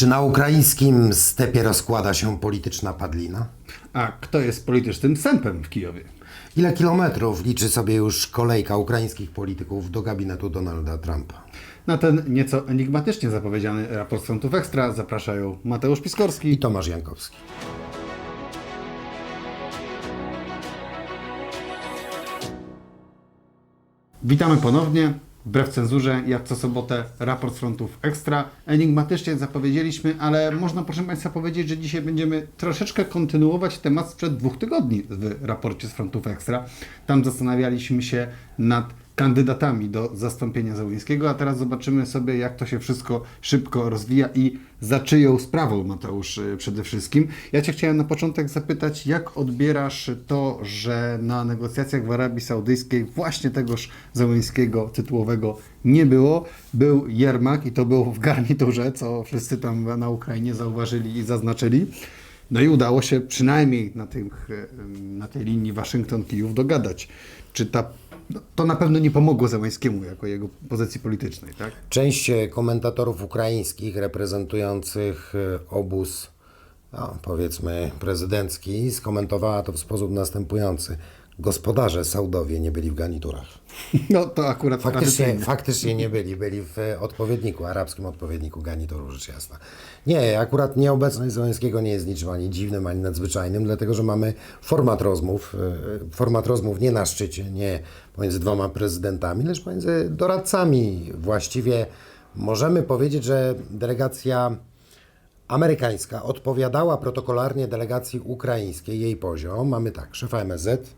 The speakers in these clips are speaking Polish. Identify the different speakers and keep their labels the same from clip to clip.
Speaker 1: Czy na ukraińskim stepie rozkłada się polityczna padlina?
Speaker 2: A kto jest politycznym sępem w Kijowie?
Speaker 1: Ile kilometrów liczy sobie już kolejka ukraińskich polityków do gabinetu Donalda Trumpa?
Speaker 2: Na ten nieco enigmatycznie zapowiedziany raport Frontów Ekstra zapraszają Mateusz Piskorski
Speaker 1: I Tomasz Jankowski.
Speaker 2: Witamy ponownie. Wbrew cenzurze, jak co sobotę, raport z frontów ekstra. Enigmatycznie zapowiedzieliśmy, ale można proszę Państwa powiedzieć, że dzisiaj będziemy troszeczkę kontynuować temat sprzed dwóch tygodni w raporcie z frontów ekstra. Tam zastanawialiśmy się nad kandydatami do zastąpienia Załęskiego, a teraz zobaczymy sobie, jak to się wszystko szybko rozwija i za czyją sprawą, Mateusz, y, przede wszystkim. Ja Cię chciałem na początek zapytać, jak odbierasz to, że na negocjacjach w Arabii Saudyjskiej właśnie tegoż Załęskiego tytułowego nie było. Był Jermak i to był w garniturze, co wszyscy tam na Ukrainie zauważyli i zaznaczyli. No i udało się przynajmniej na, tych, em, na tej linii Waszyngton-Kijów dogadać. Czy ta, to na pewno nie pomogło Załęskiemu jako jego pozycji politycznej, tak?
Speaker 1: Część e, komentatorów ukraińskich reprezentujących e, obóz, no, powiedzmy, prezydencki, skomentowała to w sposób następujący. Gospodarze Saudowie nie byli w garniturach.
Speaker 2: No to akurat
Speaker 1: Faktycznie, faktycznie nie byli, byli w e, odpowiedniku, arabskim odpowiedniku garnituru, rzecz jasna. Nie, akurat nieobecność Zełenskiego nie jest niczym ani dziwnym, ani nadzwyczajnym, dlatego że mamy format rozmów, e, format rozmów nie na szczycie, nie pomiędzy dwoma prezydentami, lecz pomiędzy doradcami. Właściwie możemy powiedzieć, że delegacja amerykańska odpowiadała protokolarnie delegacji ukraińskiej, jej poziom. Mamy tak, szefa MSZ,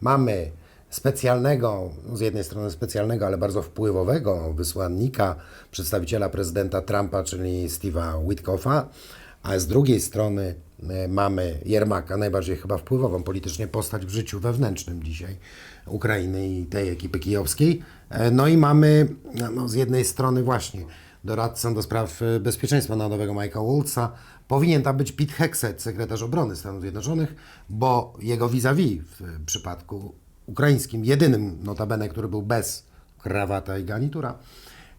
Speaker 1: mamy specjalnego, no z jednej strony specjalnego, ale bardzo wpływowego wysłannika, przedstawiciela prezydenta Trumpa, czyli Steve'a Witkoffa, a z drugiej strony e, mamy Jermaka, najbardziej chyba wpływową politycznie postać w życiu wewnętrznym dzisiaj Ukrainy i tej ekipy kijowskiej. E, No i mamy no, z jednej strony właśnie doradcą do spraw e, bezpieczeństwa narodowego Mike'a Waltza. Powinien tam być Pete Hegseth, sekretarz obrony Stanów Zjednoczonych, bo jego vis-a-vis w przypadku ukraińskim, jedynym notabene, który był bez krawata i garnitura,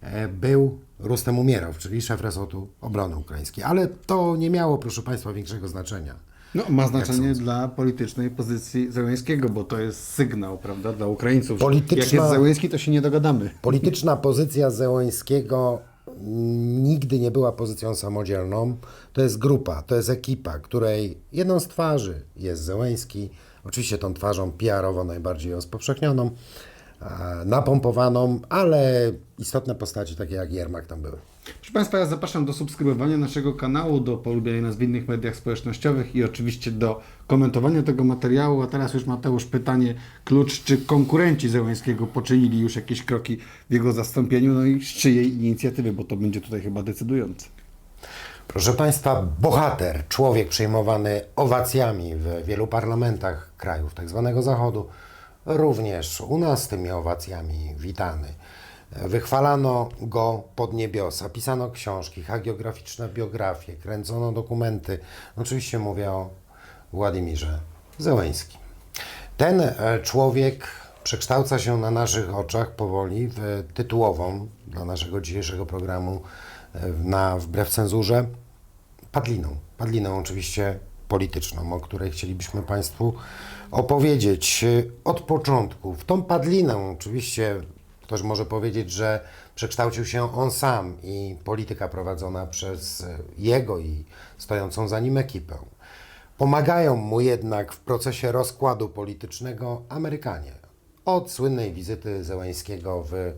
Speaker 1: e, był Rustem Umierow, czyli szef resortu obrony ukraińskiej. Ale to nie miało, proszę Państwa, większego znaczenia.
Speaker 2: No, ma znaczenie dla politycznej pozycji Załęskiego, bo to jest sygnał, prawda, dla Ukraińców. że Jak
Speaker 1: Polityczna-
Speaker 2: jest Załęski, to się nie dogadamy.
Speaker 1: Polityczna pozycja Zełońskiego nigdy nie była pozycją samodzielną. To jest grupa, to jest ekipa, której jedną z twarzy jest Zełęński. Oczywiście tą twarzą PR-owo najbardziej rozpowszechnioną, e, napompowaną, ale istotne postaci takie jak Jermak tam były.
Speaker 2: Proszę Państwa, ja zapraszam do subskrybowania naszego kanału, do polubiania nas w innych mediach społecznościowych i oczywiście do komentowania tego materiału. A teraz już Mateusz pytanie, klucz, czy konkurenci Zełęskiego poczynili już jakieś kroki w jego zastąpieniu, no i z czyjej inicjatywy, bo to będzie tutaj chyba decydujące.
Speaker 1: Proszę Państwa, bohater, człowiek przejmowany owacjami w wielu parlamentach krajów tzw. Zachodu, również u nas tymi owacjami witany. Wychwalano go pod niebiosa, pisano książki, hagiograficzne biografie, kręcono dokumenty. Oczywiście mówię o Władimirze Zełęskim. Ten e, człowiek przekształca się na naszych oczach powoli w tytułową dla naszego dzisiejszego programu na Wbrew Cenzurze padliną. Padliną oczywiście polityczną, o której chcielibyśmy Państwu opowiedzieć e, od początku. W tą padlinę oczywiście ktoś może powiedzieć, że przekształcił się on sam i polityka prowadzona przez e, jego i stojącą za nim ekipę. Pomagają mu jednak w procesie rozkładu politycznego Amerykanie. Od słynnej wizyty Zełańskiego w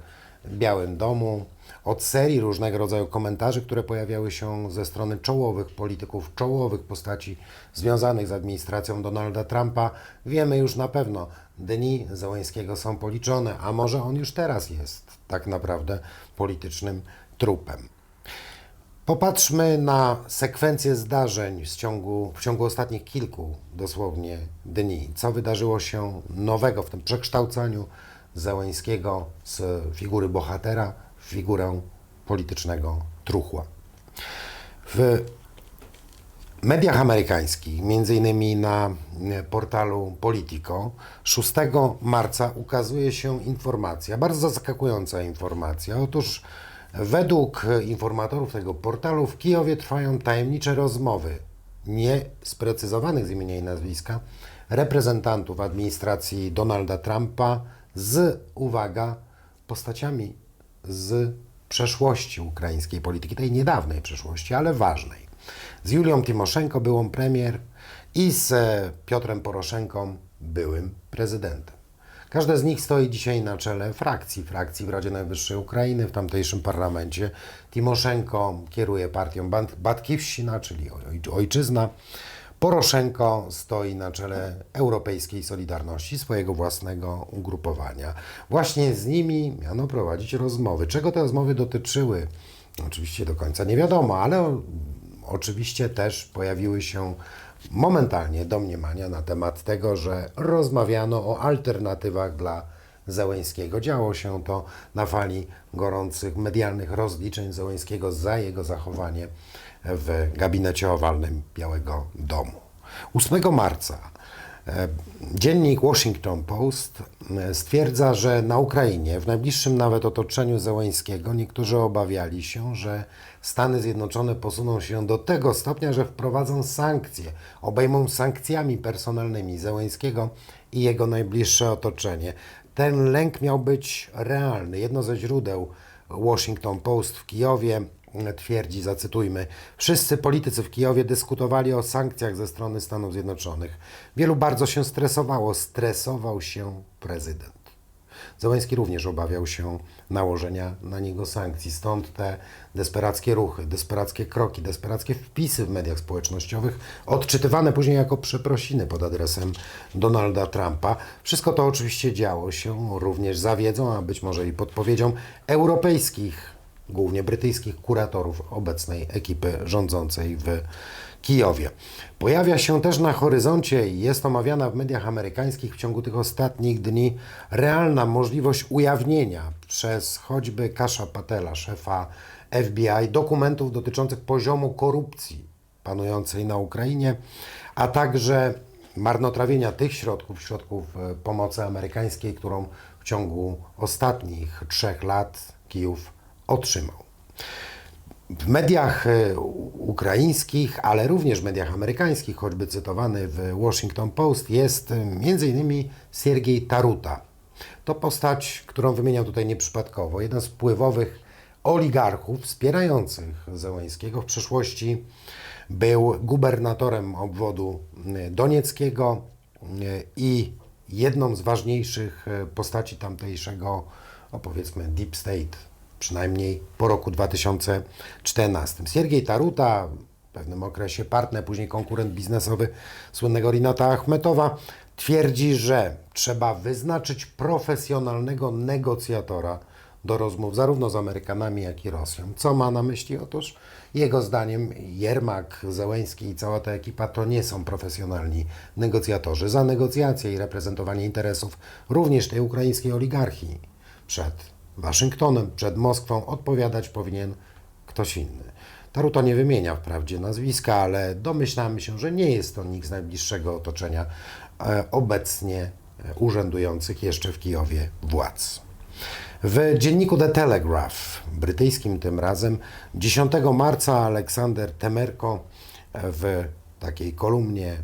Speaker 1: Białym Domu, od serii różnego rodzaju komentarzy, które pojawiały się ze strony czołowych polityków, czołowych postaci związanych z administracją Donalda Trumpa, wiemy już na pewno, dni Zełańskiego są policzone, a może on już teraz jest tak naprawdę politycznym trupem. Popatrzmy na sekwencję zdarzeń z ciągu, w ciągu ostatnich kilku dosłownie dni. Co wydarzyło się nowego w tym przekształcaniu Zełańskiego z figury bohatera w figurę politycznego truchła. W mediach amerykańskich, między innymi na e, portalu Politico, 6 marca ukazuje się informacja, bardzo zaskakująca informacja. Otóż Według informatorów tego portalu w Kijowie trwają tajemnicze rozmowy nie sprecyzowanych z imienia i nazwiska reprezentantów administracji Donalda Trumpa z, uwaga, postaciami z przeszłości ukraińskiej polityki, tej niedawnej przeszłości, ale ważnej. Z Julią Tymoszenko, byłą premier, i z e, Piotrem Poroszenką, byłym prezydentem. Każde z nich stoi dzisiaj na czele frakcji, frakcji w Radzie Najwyższej Ukrainy, w tamtejszym parlamencie. Timoszenko kieruje partią Batkiwsina, czyli Ojczyzna. Poroszenko stoi na czele Europejskiej Solidarności, swojego własnego ugrupowania. Właśnie z nimi miano prowadzić rozmowy. Czego te rozmowy dotyczyły? Oczywiście do końca nie wiadomo, ale oczywiście też pojawiły się momentalnie domniemania na temat tego, że rozmawiano o alternatywach dla Zełęńskiego. Działo się to na fali gorących medialnych rozliczeń Zełęńskiego za jego zachowanie w gabinecie owalnym Białego Domu. 8 marca e, dziennik Washington Post e, stwierdza, że na Ukrainie, w najbliższym nawet otoczeniu Zełęńskiego, niektórzy obawiali się, że Stany Zjednoczone posuną się do tego stopnia, że wprowadzą sankcje, obejmą sankcjami personalnymi Zełęńskiego i jego najbliższe otoczenie. Ten lęk miał być realny. Jedno ze źródeł Washington Post w Kijowie twierdzi, zacytujmy, wszyscy politycy w Kijowie dyskutowali o sankcjach ze strony Stanów Zjednoczonych. Wielu bardzo się stresowało, stresował się prezydent. Zełenski również obawiał się nałożenia na niego sankcji. Stąd te desperackie ruchy, desperackie kroki, desperackie wpisy w mediach społecznościowych, odczytywane później jako przeprosiny pod adresem Donalda Trumpa. Wszystko to oczywiście działo się również za wiedzą, a być może i podpowiedzią europejskich, głównie brytyjskich kuratorów obecnej ekipy rządzącej w Kijowie. Pojawia się też na horyzoncie i jest omawiana w mediach amerykańskich w ciągu tych ostatnich dni realna możliwość ujawnienia przez choćby Kasza Patela, szefa FBI, dokumentów dotyczących poziomu korupcji panującej na Ukrainie, a także marnotrawienia tych środków, środków e, pomocy amerykańskiej, którą w ciągu ostatnich trzech lat Kijów otrzymał. W mediach e, ukraińskich, ale również w mediach amerykańskich, choćby cytowany w Washington Post, jest e, m.in. Siergiej Taruta. To postać, którą wymieniam tutaj nieprzypadkowo, jeden z wpływowych oligarchów wspierających Zełańskiego. W przeszłości był gubernatorem obwodu e, donieckiego i jedną z ważniejszych postaci tamtejszego, o powiedzmy, deep state, przynajmniej po roku 2014. Siergiej Taruta, w pewnym okresie partner, później konkurent biznesowy słynnego Rinata Achmetowa, twierdzi, że trzeba wyznaczyć profesjonalnego negocjatora do rozmów zarówno z Amerykanami, jak i Rosją. Co ma na myśli? Otóż jego zdaniem Jermak, Zełęński i cała ta ekipa to nie są profesjonalni negocjatorzy. Za negocjacje i reprezentowanie interesów również tej ukraińskiej oligarchii przed Waszyngtonem, przed Moskwą odpowiadać powinien ktoś inny. Taruto nie wymienia wprawdzie nazwiska, ale domyślamy się, że nie jest to nikt z najbliższego otoczenia e, obecnie e, urzędujących jeszcze w Kijowie władz. W dzienniku The Telegraph, brytyjskim tym razem, 10 marca Aleksander Temerko w takiej kolumnie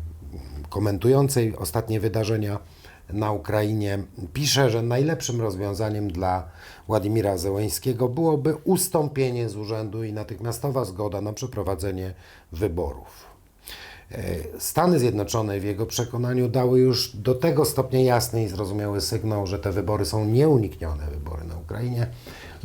Speaker 1: komentującej ostatnie wydarzenia na Ukrainie pisze, że najlepszym rozwiązaniem dla Władimira Zełęńskiego byłoby ustąpienie z urzędu i natychmiastowa zgoda na przeprowadzenie wyborów. E, Stany Zjednoczone w jego przekonaniu dały już do tego stopnia jasny i zrozumiały sygnał, że te wybory są nieuniknione, wybory na Ukrainie,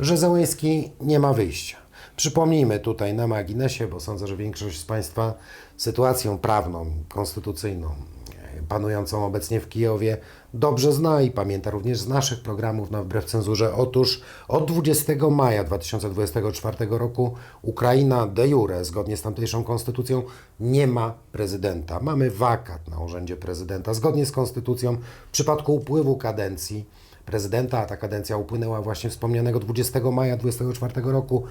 Speaker 1: że Zełęński nie ma wyjścia. Przypomnijmy tutaj na marginesie, bo sądzę, że większość z Państwa sytuację prawną, konstytucyjną, panującą obecnie w Kijowie dobrze zna i pamięta również z naszych programów na Wbrew Cenzurze. Otóż od 20 maja 2024 roku Ukraina de jure, zgodnie z tamtejszą konstytucją, nie ma prezydenta. Mamy wakat na urzędzie prezydenta. Zgodnie z konstytucją w przypadku upływu kadencji prezydenta, a ta kadencja upłynęła właśnie wspomnianego 20 maja 2024 roku,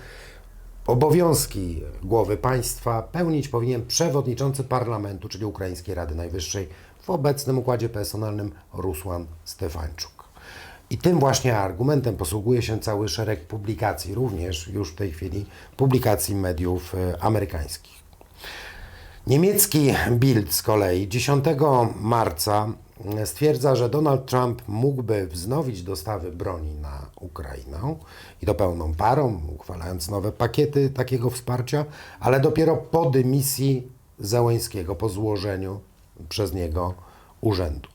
Speaker 1: Obowiązki głowy państwa pełnić powinien przewodniczący parlamentu, czyli Ukraińskiej Rady Najwyższej w obecnym układzie personalnym Rusłan Stefańczuk. I tym właśnie argumentem posługuje się cały szereg publikacji, również już w tej chwili publikacji mediów e, amerykańskich. Niemiecki Bild z kolei 10 marca stwierdza, że Donald Trump mógłby wznowić dostawy broni na Ukrainę i to pełną parą, uchwalając nowe pakiety takiego wsparcia, ale dopiero po dymisji Zełęńskiego, po złożeniu przez niego urzędu.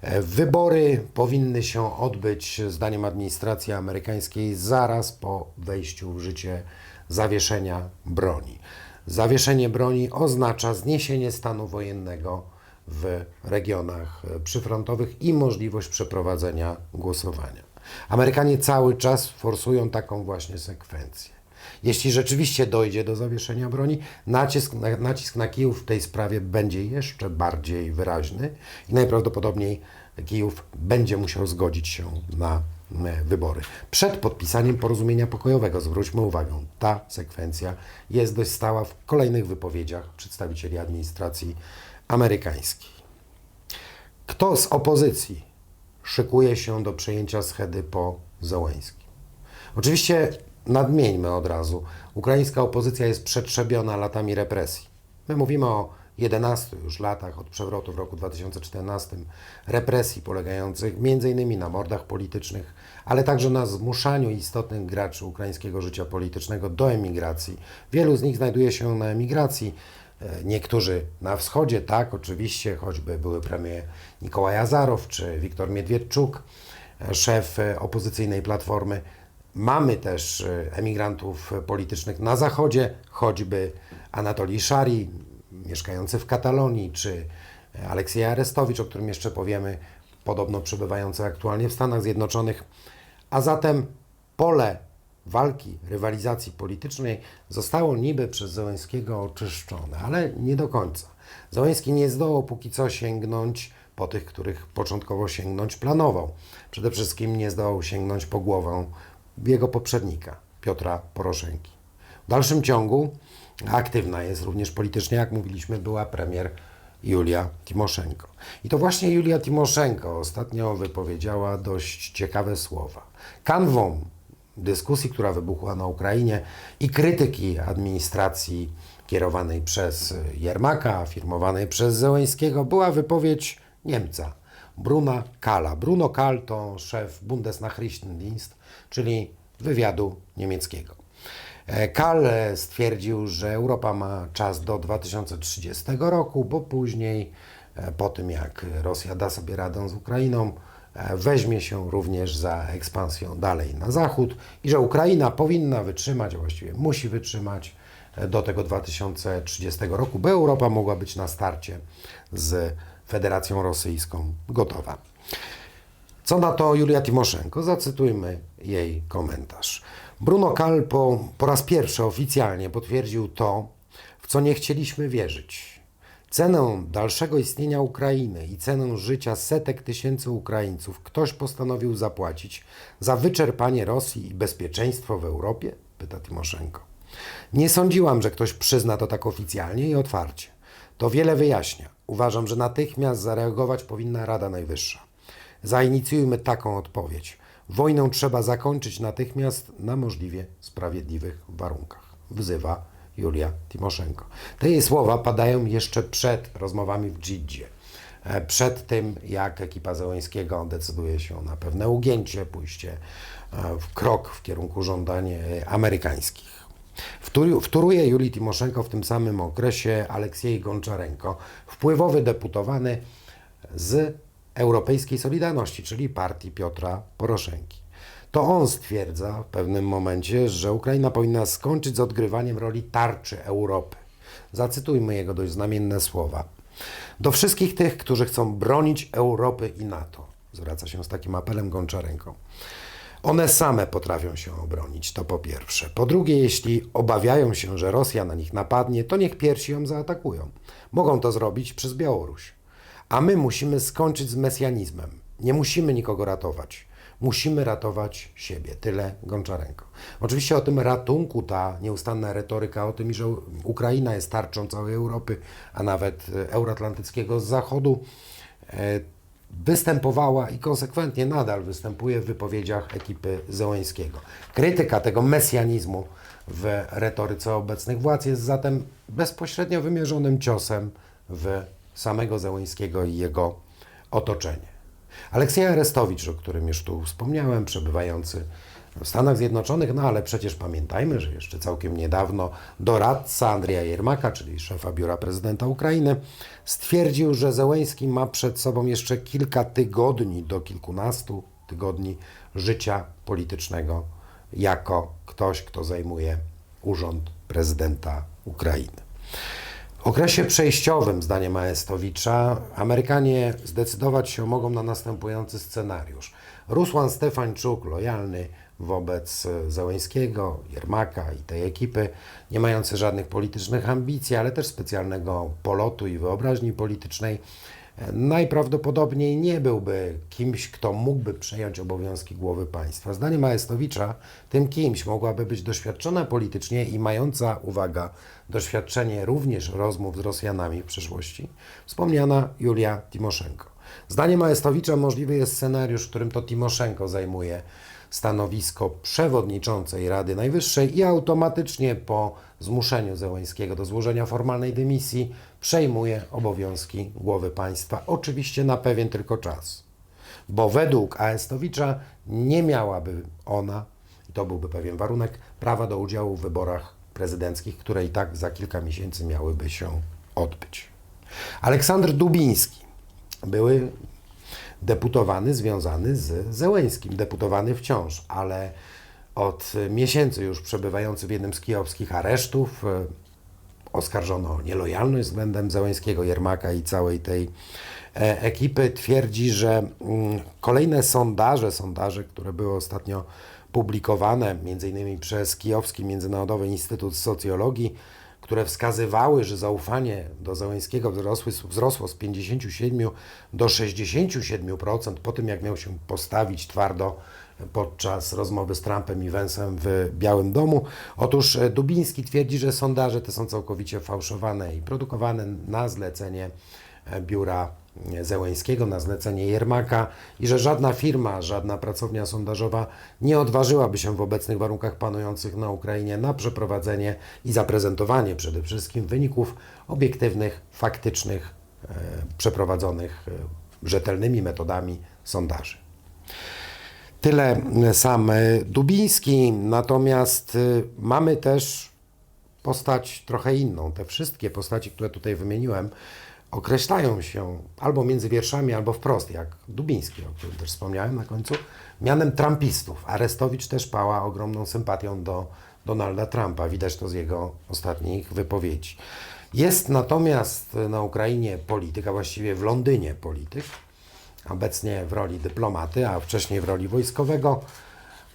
Speaker 1: E, Wybory powinny się odbyć, zdaniem administracji amerykańskiej, zaraz po wejściu w życie zawieszenia broni. Zawieszenie broni oznacza zniesienie stanu wojennego w regionach przyfrontowych i możliwość przeprowadzenia głosowania. Amerykanie cały czas forsują taką właśnie sekwencję. Jeśli rzeczywiście dojdzie do zawieszenia broni, nacisk na, nacisk na Kijów w tej sprawie będzie jeszcze bardziej wyraźny i najprawdopodobniej Kijów będzie musiał zgodzić się na e, wybory. Przed podpisaniem porozumienia pokojowego, zwróćmy uwagę, ta sekwencja jest dość stała w kolejnych wypowiedziach przedstawicieli administracji amerykańskiej. Kto z opozycji szykuje się do przejęcia schedy po Zełęskim? Oczywiście nadmieńmy od razu, ukraińska opozycja jest przetrzebiona latami represji. My mówimy o 11 już latach od przewrotu w roku 2014, represji polegających m.in. na mordach politycznych, ale także na zmuszaniu istotnych graczy ukraińskiego życia politycznego do emigracji. Wielu z nich znajduje się na emigracji, E, Niektórzy na wschodzie, tak, oczywiście, choćby były premier Nikołaj Azarow czy Wiktor Miedwiedczuk, e, szef e, opozycyjnej platformy. Mamy też e, emigrantów politycznych na zachodzie, choćby Anatolii Szari, mieszkający w Katalonii, czy Aleksiej Arestowicz, o którym jeszcze powiemy, podobno przebywający aktualnie w Stanach Zjednoczonych. A zatem pole walki, rywalizacji politycznej zostało niby przez Zełenskiego oczyszczone, ale nie do końca. Zełenski nie zdołał póki co sięgnąć po tych, których początkowo sięgnąć planował. Przede wszystkim nie zdołał sięgnąć po głowę jego poprzednika, Piotra Poroszenki. W dalszym ciągu aktywna jest również politycznie, jak mówiliśmy, była premier Julia Timoszenko. I to właśnie Julia Timoszenko ostatnio wypowiedziała dość ciekawe słowa. Kanwą dyskusji, która wybuchła na Ukrainie i krytyki administracji kierowanej przez Jermaka, firmowanej przez Zełęńskiego, była wypowiedź Niemca, Bruna Kala. Bruno Kal to szef Bundesnachrichtendienst, czyli wywiadu niemieckiego. E, Kal e, stwierdził, że Europa ma czas do 2030 roku, bo później, e, po tym jak Rosja da sobie radę z Ukrainą, e, weźmie się również za ekspansją dalej na zachód i że Ukraina powinna wytrzymać, a właściwie musi wytrzymać do tego 2030 roku, by Europa mogła być na starcie z Federacją Rosyjską gotowa. Co na to Julia Timoszenko? Zacytujmy jej komentarz. Bruno Kal po, po raz pierwszy oficjalnie potwierdził to, w co nie chcieliśmy wierzyć. Cenę dalszego istnienia Ukrainy i cenę życia setek tysięcy Ukraińców ktoś postanowił zapłacić za wyczerpanie Rosji i bezpieczeństwo w Europie? Pyta Timoszenko. Nie sądziłam, że ktoś przyzna to tak oficjalnie i otwarcie. To wiele wyjaśnia. Uważam, że natychmiast zareagować powinna Rada Najwyższa. Zainicjujmy taką odpowiedź. Wojnę trzeba zakończyć natychmiast na możliwie sprawiedliwych warunkach. Wzywa Julia Timoszenko. Te jej słowa padają jeszcze przed rozmowami w Dżidzie. E, Przed tym, jak ekipa Zełęńskiego decyduje się na pewne ugięcie, pójście e, w krok w kierunku żądań e, amerykańskich. Wtór- Wtóruje Julii Timoszenko w tym samym okresie Aleksiej Gonczarenko, wpływowy deputowany z Europejskiej Solidarności, czyli partii Piotra Poroszenki. To on stwierdza w pewnym momencie, że Ukraina powinna skończyć z odgrywaniem roli tarczy Europy. Zacytujmy jego dość znamienne słowa. Do wszystkich tych, którzy chcą bronić Europy i NATO, zwraca się z takim apelem Gonczarenko. One same potrafią się obronić, to po pierwsze. Po drugie, jeśli obawiają się, że Rosja na nich napadnie, to niech pierwsi ją zaatakują. Mogą to zrobić przez Białoruś. A my musimy skończyć z mesjanizmem. Nie musimy nikogo ratować. Musimy ratować siebie. Tyle Gonczarenko. Oczywiście o tym ratunku, ta nieustanna retoryka o tym, że Ukraina jest tarczą całej Europy, a nawet e, euroatlantyckiego zachodu, e, występowała i konsekwentnie nadal występuje w wypowiedziach ekipy Zełęńskiego. Krytyka tego mesjanizmu w retoryce obecnych władz jest zatem bezpośrednio wymierzonym ciosem w samego Zełęńskiego i jego otoczenie. Aleksiej Arestowicz, o którym już tu wspomniałem, przebywający w Stanach Zjednoczonych, no ale przecież pamiętajmy, że jeszcze całkiem niedawno doradca Andrija Jermaka, czyli szefa biura prezydenta Ukrainy, stwierdził, że Zełęński ma przed sobą jeszcze kilka tygodni do kilkunastu tygodni życia politycznego jako ktoś, kto zajmuje urząd prezydenta Ukrainy. Okresie przejściowym, zdaniem Aestowicza, Amerykanie zdecydować się mogą na następujący scenariusz. Rusłan Stefańczuk, lojalny wobec Zełęńskiego, Jermaka i tej ekipy, nie mający żadnych politycznych ambicji, ale też specjalnego polotu i wyobraźni politycznej, najprawdopodobniej nie byłby kimś, kto mógłby przejąć obowiązki głowy państwa. Zdaniem Aestowicza tym kimś mogłaby być doświadczona politycznie i mająca, uwaga, doświadczenie również rozmów z Rosjanami w przeszłości, wspomniana Julia Timoszenko. Zdaniem Aestowicza możliwy jest scenariusz, w którym to Timoszenko zajmuje stanowisko przewodniczącej Rady Najwyższej i automatycznie po zmuszeniu Zełańskiego do złożenia formalnej dymisji przejmuje obowiązki głowy państwa, oczywiście na pewien tylko czas. Bo według Aestowicza nie miałaby ona, i to byłby pewien warunek, prawa do udziału w wyborach prezydenckich, które i tak za kilka miesięcy miałyby się odbyć. Aleksander Dubiński, były deputowany związany z Zełęńskim, deputowany wciąż, ale od miesięcy już przebywający w jednym z kijowskich aresztów, e, oskarżono o nielojalność względem Zełęńskiego, Jermaka i całej tej e, ekipy, twierdzi, że mm, kolejne sondaże, sondaże, które były ostatnio publikowane, innymi przez Kijowski Międzynarodowy Instytut Socjologii, które wskazywały, że do Zełęńskiego wzrosły, wzrosło z 57 do 67% po tym, jak miał się postawić twardo podczas rozmowy z Trumpem i Wence'em w Białym Domu. Otóż e, Dubiński twierdzi, że sondaże te są całkowicie fałszowane i produkowane na zlecenie e, biura Zełęńskiego, na zlecenie Jermaka i że żadna firma, żadna pracownia sondażowa nie odważyłaby się w obecnych warunkach panujących na Ukrainie na przeprowadzenie i zaprezentowanie przede wszystkim wyników obiektywnych, faktycznych, e, przeprowadzonych e, rzetelnymi metodami sondaży. Tyle sam e, Dubiński, natomiast e, mamy też postać trochę inną. Te wszystkie postaci, które tutaj wymieniłem, określają się albo między wierszami, albo wprost, jak Dubiński, o którym też wspomniałem na końcu, mianem Trumpistów. Arestowicz też pała ogromną sympatią do Donalda Trumpa. Widać to z jego ostatnich wypowiedzi. Jest natomiast na Ukrainie polityk, a właściwie w Londynie polityk, obecnie w roli dyplomaty, a wcześniej w roli wojskowego.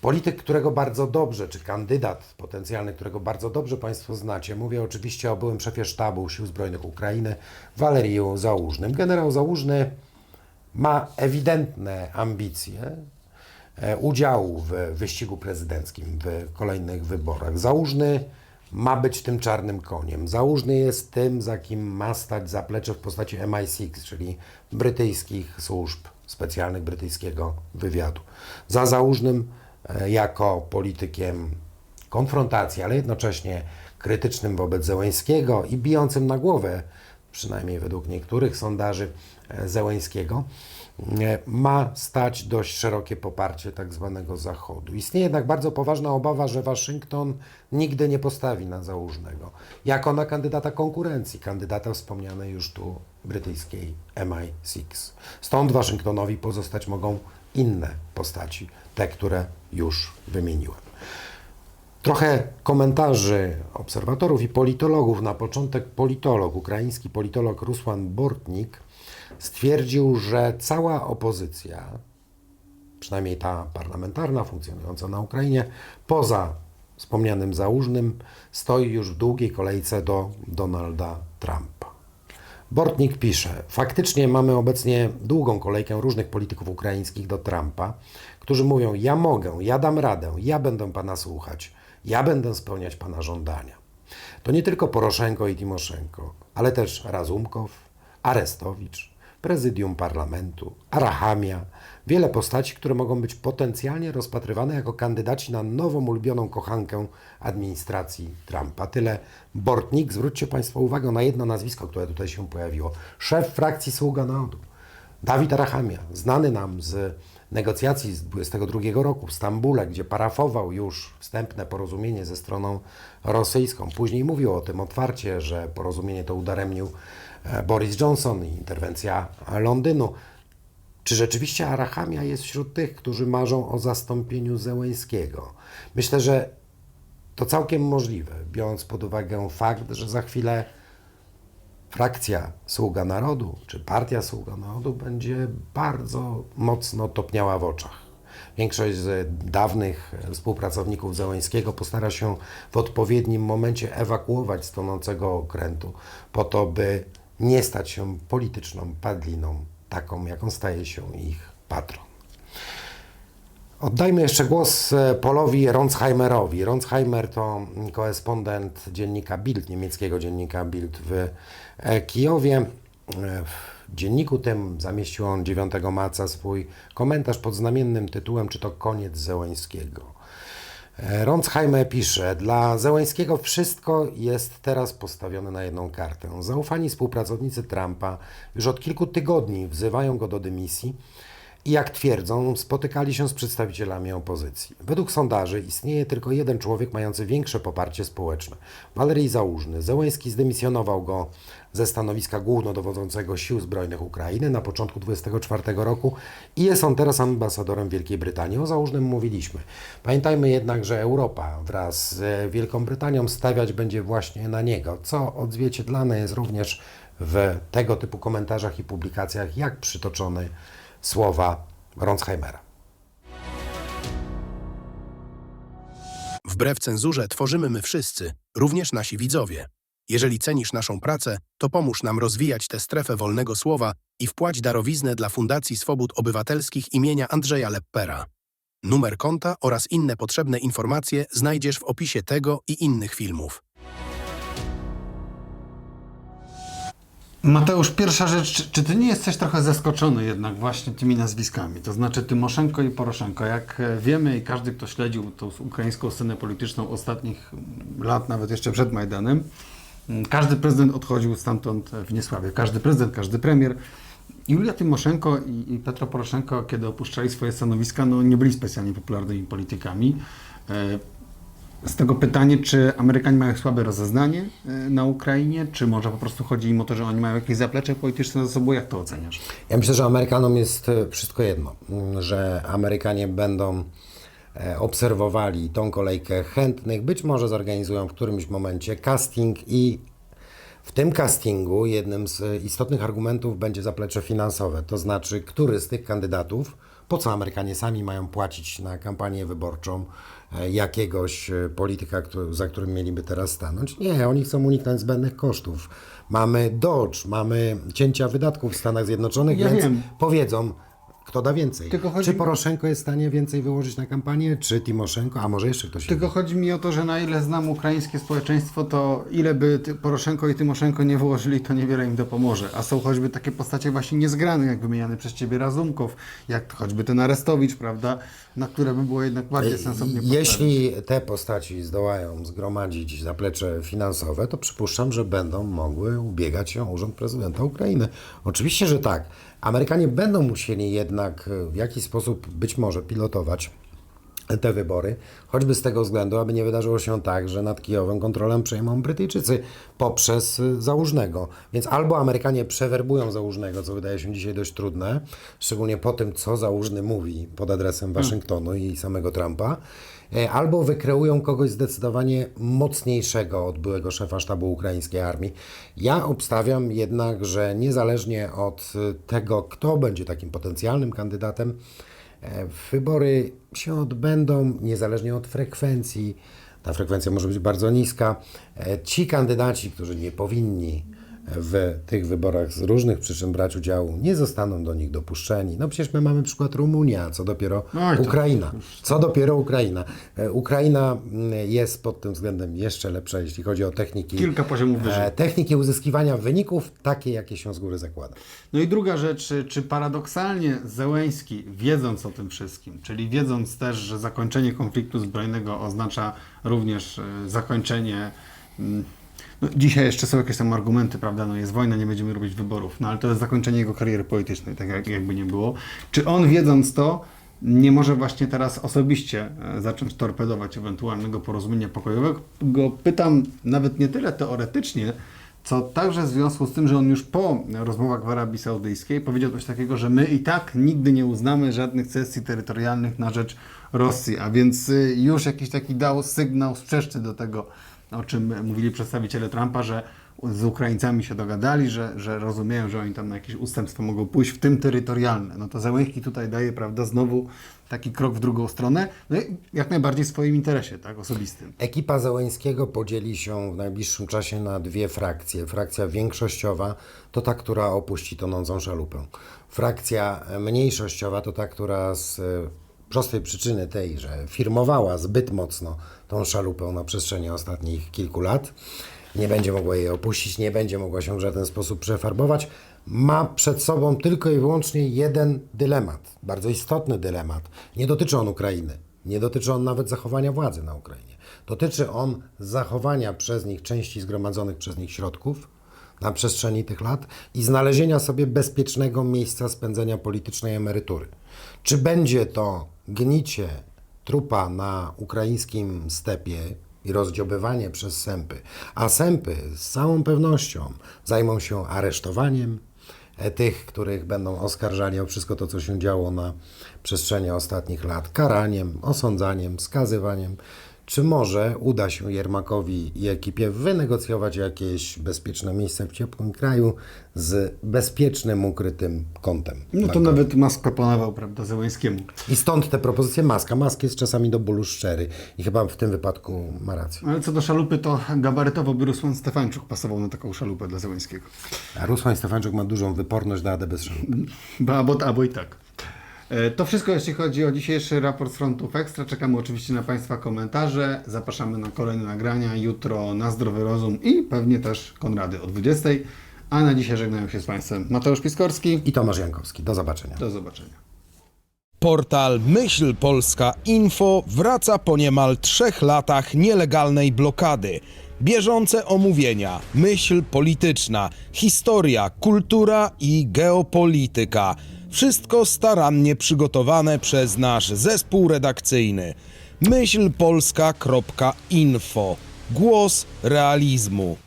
Speaker 1: Polityk, którego bardzo dobrze, czy kandydat potencjalny, którego bardzo dobrze Państwo znacie, mówię oczywiście o byłym szefie sztabu Sił Zbrojnych Ukrainy, Waleriu Załużnym. Generał Załużny ma ewidentne ambicje e, udziału w wyścigu prezydenckim, w kolejnych wyborach. Załużny ma być tym czarnym koniem. Załużny jest tym, za kim ma stać zaplecze w postaci MI6, czyli brytyjskich służb specjalnych brytyjskiego wywiadu. Za Załużnym e, jako politykiem konfrontacji, ale jednocześnie krytycznym wobec Zełęńskiego i bijącym na głowę, przynajmniej według niektórych sondaży e, Zełęńskiego, e, ma stać dość szerokie poparcie tak zwanego Zachodu. Istnieje jednak bardzo poważna obawa, że Waszyngton nigdy nie postawi na Załużnego, jako na kandydata konkurencji, kandydata wspomnianej już tu brytyjskiej MI6. Stąd Waszyngtonowi pozostać mogą inne postaci, te, które już wymieniłem. Trochę komentarzy obserwatorów i politologów. Na początek politolog, ukraiński politolog Rusłan Bortnik stwierdził, że cała opozycja, przynajmniej ta parlamentarna funkcjonująca na Ukrainie, poza wspomnianym Załużnym, stoi już w długiej kolejce do Donalda Trumpa. Bortnik pisze, faktycznie mamy obecnie długą kolejkę różnych polityków ukraińskich do Trumpa, którzy mówią, ja mogę, ja dam radę, ja będę Pana słuchać, ja będę spełniać Pana żądania. To nie tylko Poroszenko i Timoszenko, ale też Razumkow, Arestowicz, prezydium parlamentu, Arahamia, wiele postaci, które mogą być potencjalnie rozpatrywane jako kandydaci na nową ulubioną kochankę administracji Trumpa. Tyle Bortnik. Zwróćcie Państwo uwagę na jedno nazwisko, które tutaj się pojawiło. Szef frakcji Sługa Narodu. Dawid Arahamia, znany nam z negocjacji z 22 roku w Stambule, gdzie parafował już wstępne porozumienie ze stroną rosyjską. Później mówił o tym otwarcie, że porozumienie to udaremnił Boris Johnson i interwencja Londynu. Czy rzeczywiście Arahamia jest wśród tych, którzy marzą o zastąpieniu Zełęskiego? Myślę, że to całkiem możliwe, biorąc pod uwagę fakt, że za chwilę frakcja Sługa Narodu, czy partia Sługa Narodu będzie bardzo mocno topniała w oczach. Większość z dawnych współpracowników Zełańskiego postara się w odpowiednim momencie ewakuować z tonącego okrętu, po to, by nie stać się polityczną padliną, taką jaką staje się ich patron. Oddajmy jeszcze głos e, Polowi Ronsheimerowi. Ronsheimer to korespondent dziennika Bild, niemieckiego dziennika Bild w e, Kijowie. E, W dzienniku tym zamieścił on 9 marca swój komentarz pod znamiennym tytułem Czy to koniec Zełańskiego? Ronsheimer pisze, dla Zełańskiego wszystko jest teraz postawione na jedną kartę. Zaufani współpracownicy Trumpa już od kilku tygodni wzywają go do dymisji jak twierdzą, spotykali się z przedstawicielami opozycji. Według sondaży istnieje tylko jeden człowiek mający większe poparcie społeczne. Walerii Załużny. Zełański zdymisjonował go ze stanowiska głównodowodzącego Sił Zbrojnych Ukrainy na początku 24 roku i jest on teraz ambasadorem Wielkiej Brytanii. O Załużnym mówiliśmy. Pamiętajmy jednak, że Europa wraz z Wielką Brytanią stawiać będzie właśnie na niego, co odzwierciedlane jest również w tego typu komentarzach i publikacjach, jak przytoczony słowa Ronsheimera.
Speaker 3: Wbrew cenzurze tworzymy my wszyscy, również nasi widzowie. Jeżeli cenisz naszą pracę, to pomóż nam rozwijać tę strefę wolnego słowa i wpłać darowiznę dla Fundacji Swobód Obywatelskich imienia Andrzeja Leppera. Numer konta oraz inne potrzebne informacje znajdziesz w opisie tego i innych filmów.
Speaker 2: Mateusz, pierwsza rzecz, czy, ty nie jesteś trochę zaskoczony jednak właśnie tymi nazwiskami? To znaczy Tymoszenko i Poroszenko. Jak e, wiemy i każdy, kto śledził tą ukraińską scenę polityczną ostatnich mm, lat, nawet jeszcze przed Majdanem, mm, każdy prezydent odchodził stamtąd w niesławie. Każdy prezydent, każdy premier. Julia Tymoszenko i, i Petro Poroszenko, kiedy opuszczali swoje stanowiska, no nie byli specjalnie popularnymi politykami. Z tego pytanie, czy Amerykanie mają słabe rozeznanie e, na Ukrainie, czy może po prostu chodzi im o to, że oni mają jakieś zaplecze polityczne za sobą? Jak to oceniasz?
Speaker 1: Ja myślę, że Amerykanom jest e, wszystko jedno, m, że Amerykanie będą e, obserwowali tą kolejkę chętnych, być może zorganizują w którymś momencie casting i w tym castingu jednym z istotnych argumentów będzie zaplecze finansowe, to znaczy, który z tych kandydatów, po co Amerykanie sami mają płacić na kampanię wyborczą jakiegoś e, polityka, który, za którym mieliby teraz stanąć? Nie, oni chcą uniknąć zbędnych kosztów. Mamy Dodge, mamy cięcia wydatków w Stanach Zjednoczonych,
Speaker 2: Ja
Speaker 1: więc
Speaker 2: wiem.
Speaker 1: powiedzą, kto da więcej.
Speaker 2: Chodzi
Speaker 1: Czy Poroszenko jest w stanie więcej wyłożyć na kampanię, czy Timoszenko, a może jeszcze ktoś
Speaker 2: Tylko
Speaker 1: inny?
Speaker 2: chodzi mi o to, że na ile znam ukraińskie społeczeństwo, to ile by Poroszenko i Tymoszenko nie wyłożyli, to niewiele im dopomoże. A są choćby takie postacie właśnie niezgrane, jak wymieniany przez Ciebie Razumkow, jak choćby ten Arestowicz, prawda, na które by było jednak bardziej sensownie postawić.
Speaker 1: Jeśli te postaci zdołają zgromadzić zaplecze finansowe, to przypuszczam, że będą mogły ubiegać się o urząd prezydenta Ukrainy. Oczywiście, że tak. Amerykanie będą musieli jednak w jakiś sposób być może pilotować te wybory, choćby z tego względu, aby nie wydarzyło się tak, że nad Kijowem kontrolę przejmą Brytyjczycy poprzez y, Załużnego. Więc albo Amerykanie przewerbują Załużnego, co wydaje się dzisiaj dość trudne, szczególnie po tym, co Załużny mówi pod adresem Waszyngtonu i samego Trumpa, e, albo wykreują kogoś zdecydowanie mocniejszego od byłego szefa sztabu ukraińskiej armii. Ja obstawiam jednak, że niezależnie od y, tego, kto będzie takim potencjalnym kandydatem, E, Wybory się odbędą niezależnie od frekwencji. Ta frekwencja może być bardzo niska. E, Ci kandydaci, którzy nie powinni w tych wyborach z różnych przyczyn brać udziału, nie zostaną do nich dopuszczeni. No przecież my mamy przykład Rumunia, co dopiero
Speaker 2: Oj, to-
Speaker 1: Ukraina. Co dopiero Ukraina. E, Ukraina mm, jest pod tym względem jeszcze lepsza, jeśli chodzi o techniki.
Speaker 2: Kilka poziomów wyżej.
Speaker 1: e, Techniki uzyskiwania wyników, takie jakie się z góry zakłada.
Speaker 2: No i druga rzecz, czy, czy paradoksalnie Zełęński, wiedząc o tym wszystkim, czyli wiedząc też, że zakończenie konfliktu zbrojnego oznacza również e, zakończenie. No, dzisiaj jeszcze są jakieś tam argumenty, prawda? No jest wojna, nie będziemy robić wyborów, no ale to jest zakończenie jego kariery politycznej, tak jak, jakby nie było. Czy on wiedząc to, nie może właśnie teraz osobiście e, zacząć torpedować ewentualnego porozumienia pokojowego? Go pytam nawet nie tyle teoretycznie, co także w związku z tym, że on już po rozmowach w Arabii Saudyjskiej powiedział coś takiego, że my i tak nigdy nie uznamy żadnych cesji terytorialnych na rzecz Rosji, a więc y, już jakiś taki dał sygnał sprzeczny do tego, o czym mówili przedstawiciele Trumpa, że z Ukraińcami się dogadali, że, że rozumieją, że oni tam na jakieś ustępstwo mogą pójść, w tym terytorialne. No to Zełenski tutaj daje, prawda, znowu taki krok w drugą stronę, no jak najbardziej w swoim interesie, tak, osobistym.
Speaker 1: Ekipa Zełęńskiego podzieli się w najbliższym czasie na dwie frakcje. Frakcja większościowa to ta, która opuści tonącą szalupę. Frakcja mniejszościowa to ta, która z e, prostej przyczyny tej, że firmowała zbyt mocno tą szalupę na przestrzeni ostatnich kilku lat, nie będzie mogła jej opuścić, nie będzie mogła się w żaden sposób przefarbować, ma przed sobą tylko i wyłącznie jeden dylemat, bardzo istotny dylemat. Nie dotyczy on Ukrainy, nie dotyczy on nawet zachowania władzy na Ukrainie. Dotyczy on zachowania przez nich części zgromadzonych przez nich środków na przestrzeni tych lat i znalezienia sobie bezpiecznego miejsca spędzenia politycznej emerytury. Czy będzie to gnicie trupa na ukraińskim stepie i rozdziobywanie przez sępy, a sępy z całą pewnością zajmą się aresztowaniem e, tych, których będą oskarżali o wszystko to, co się działo na przestrzeni ostatnich lat, karaniem, osądzaniem, skazywaniem. Czy może uda się Jermakowi i ekipie wynegocjować jakieś bezpieczne miejsce w ciepłym kraju z bezpiecznym, ukrytym kątem?
Speaker 2: No to nawet Musk proponował, prawda, Zełęskiemu.
Speaker 1: I stąd te propozycje Maska. Mask jest czasami do bólu szczery i chyba w tym wypadku ma rację.
Speaker 2: Ale co do szalupy, to gabarytowo by Rusłan Stefańczuk pasował na taką szalupę dla Zełęskiego.
Speaker 1: A Rusłań Stefańczuk ma dużą wyporność do AD bez szalupy.
Speaker 2: Albo, albo i tak. E, To wszystko, jeśli chodzi o dzisiejszy raport z Frontów Ekstra. Czekamy oczywiście na Państwa komentarze. Zapraszamy na kolejne nagrania. Jutro na Zdrowy Rozum i pewnie też Konrady o 20. A na dzisiaj żegnają się z Państwem Mateusz Piskorski.
Speaker 1: I Tomasz Jankowski. Do zobaczenia.
Speaker 2: Do zobaczenia.
Speaker 4: Portal Myśl Polska Info wraca po niemal trzech latach nielegalnej blokady. Bieżące omówienia, myśl polityczna, historia, kultura i geopolityka. Wszystko starannie przygotowane przez nasz zespół redakcyjny. Myślpolska.info. Głos realizmu.